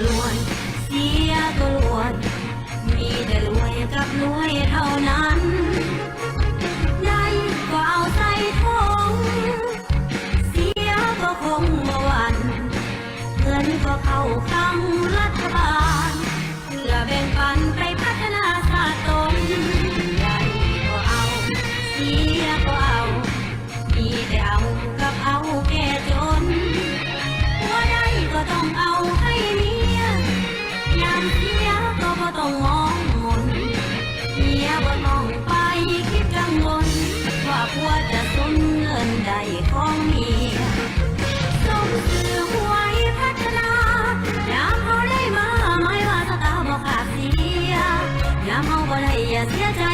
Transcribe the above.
ได้ก็ล้วน เสียก็ล้วน มีแต่รวยกับรวยเท่านั้น ได้ก็เอาใส่ท้องเสียก็คงมาวันเงินก็เข้าคลัง ท้มือหวพัฒนาน้เขาได้มาไม่ว่าสตาบกขาดเสียน้เขาบ่ได้อยาเสียใจ